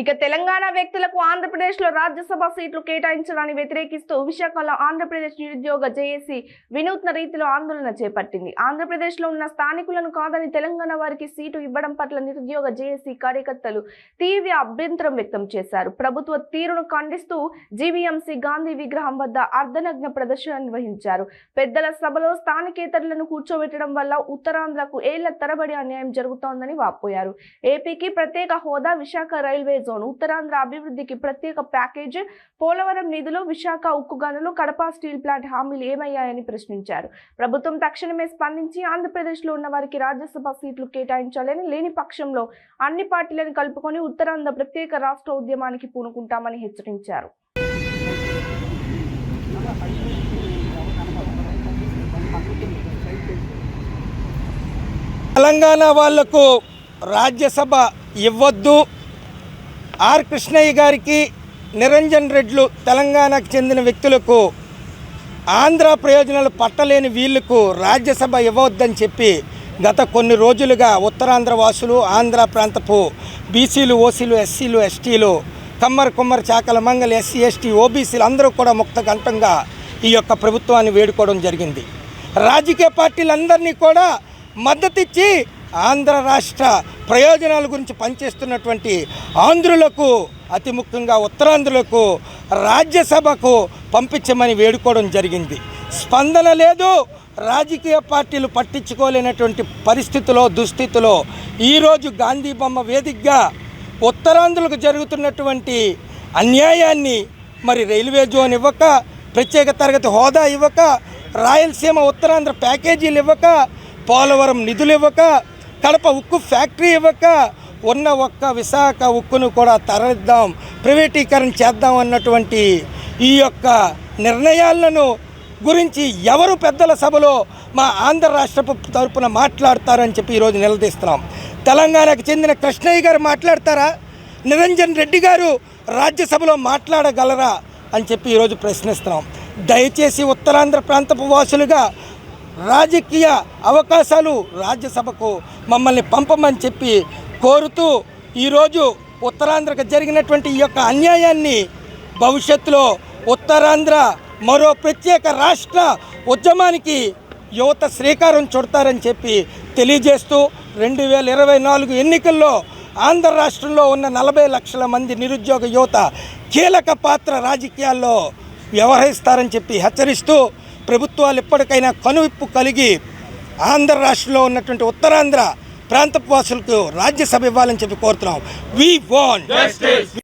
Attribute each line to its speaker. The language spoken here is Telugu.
Speaker 1: ఇక తెలంగాణ వ్యక్తులకు ఆంధ్రప్రదేశ్లో రాజ్యసభ సీట్లు కేటాయించడాన్ని వ్యతిరేకిస్తూ విశాఖలో ఆంధ్రప్రదేశ్ నిరుద్యోగ జేఏసీ వినూత్న రీతిలో ఆందోళన చేపట్టింది. ఆంధ్రప్రదేశ్లో ఉన్న స్థానికులను కాదని తెలంగాణ వారికి సీటు ఇవ్వడం పట్ల నిరుద్యోగ జేఏసీ కార్యకర్తలు తీవ్ర అభ్యంతరం వ్యక్తం చేశారు. ప్రభుత్వ తీరును ఖండిస్తూ జీవీఎంసీ గాంధీ విగ్రహం వద్ద అర్ధనగ్న ప్రదర్శన నిర్వహించారు. పెద్దల సభలో స్థానికేతరులను కూర్చోబెట్టడం వల్ల ఉత్తరాంధ్రకు ఏళ్ళ తరబడి అన్యాయం జరుగుతోందని వాపోయారు. ఏపీకి ప్రత్యేక హోదా విశాఖ రైల్వే జోన్. ఉత్తరాంధ్ర అభివృద్ధికి ప్రత్యేక ప్యాకేజ్. పోలవరం నిధులు విశాఖ ఉక్కు గనులు కడప స్టీల్ ప్లాంట్ హామీలు ఏమయ్యాయని ప్రశ్నించారు. ప్రభుత్వం తక్షణమే స్పందించి ఆంధ్రప్రదేశ్లో ఉన్న వారికి రాజ్యసభ సీట్లు కేటాయించాలని లేని పక్షంలో అన్ని పార్టీలను కలుపుకొని ఉత్తరాంధ్ర ప్రత్యేక రాష్ట్ర ఉద్యమానికి పూనుకుంటామని హెచ్చరించారు.
Speaker 2: తెలంగాణ వాళ్ళకు రాజ్యసభ ఇవ్వద్దు. ఆర్ కృష్ణయ్య గారికి నిరంజన్ రెడ్లు తెలంగాణకు చెందిన వ్యక్తులకు ఆంధ్ర ప్రయోజనాలు పట్టలేని వీళ్ళకు రాజ్యసభ ఇవ్వవద్దని చెప్పి గత కొన్ని రోజులుగా ఉత్తరాంధ్ర వాసులు ఆంధ్ర ప్రాంతపు బీసీలు ఓసీలు ఎస్సీలు ఎస్టీలు కమ్మర్ కుమ్మర్ చాకల మంగళ ఎస్సీ ఎస్టీ ఓబీసీలు అందరూ కూడా ముక్త గంటంగా ఈ యొక్క ప్రభుత్వాన్ని వేడుకోవడం జరిగింది. రాజకీయ పార్టీలందరినీ కూడా మద్దతిచ్చి ఆంధ్ర రాష్ట్ర ప్రయోజనాల గురించి పనిచేస్తున్నటువంటి ఆంధ్రులకు అతి ముఖ్యంగా ఉత్తరాంధ్రులకు రాజ్యసభకు పంపించమని వేడుకోవడం జరిగింది. స్పందన లేదు. రాజకీయ పార్టీలు పట్టించుకోలేనటువంటి పరిస్థితిలో దుస్థితిలో ఈరోజు గాంధీ బొమ్మ వేదికగా ఉత్తరాంధ్రులకు జరుగుతున్నటువంటి అన్యాయాన్ని మరి రైల్వే జోన్ ఇవ్వక ప్రత్యేక తరగతి హోదా ఇవ్వక రాయలసీమ ఉత్తరాంధ్ర ప్యాకేజీలు ఇవ్వక పోలవరం నిధులు ఇవ్వక కడప ఉక్కు ఫ్యాక్టరీ ఇవ్వక ఉన్న ఒక్క విశాఖ ఉక్కును కూడా తరలిద్దాం ప్రైవేటీకరణ చేద్దాం అన్నటువంటి ఈ యొక్క నిర్ణయాలను గురించి ఎవరు పెద్దల సభలో మా ఆంధ్ర రాష్ట్ర తరపున మాట్లాడతారని చెప్పి ఈరోజు నిలదీస్తున్నాం. తెలంగాణకు చెందిన కృష్ణయ్య గారు మాట్లాడతారా? నిరంజన్ రెడ్డి గారు రాజ్యసభలో మాట్లాడగలరా అని చెప్పి ఈరోజు ప్రశ్నిస్తున్నాం. దయచేసి ఉత్తరాంధ్ర ప్రాంతపు వాసులుగా రాజకీయ అవకాశాలు రాజ్యసభకు మమ్మల్ని పంపమని చెప్పి కోరుతూ ఈరోజు ఉత్తరాంధ్రకు జరిగినటువంటి ఈ యొక్క అన్యాయాన్ని భవిష్యత్తులో ఉత్తరాంధ్ర మరో ప్రత్యేక రాష్ట్ర ఉద్యమానికి యువత శ్రీకారం చుడతారని చెప్పి తెలియజేస్తూ రెండు వేల ఇరవై నాలుగు ఎన్నికల్లో ఆంధ్ర రాష్ట్రంలో ఉన్న నలభై లక్షల మంది నిరుద్యోగ యువత కీలక పాత్ర రాజకీయాల్లో వ్యవహరిస్తారని చెప్పి హెచ్చరిస్తూ ప్రభుత్వాలు ఎప్పటికైనా కనువిప్పు కలిగి ఆంధ్ర రాష్ట్రంలో ఉన్నటువంటి ఉత్తరాంధ్ర ప్రాంతపు వాసులకు రాజ్యసభ ఇవ్వాలని చెప్పి కోరుతున్నాం. We want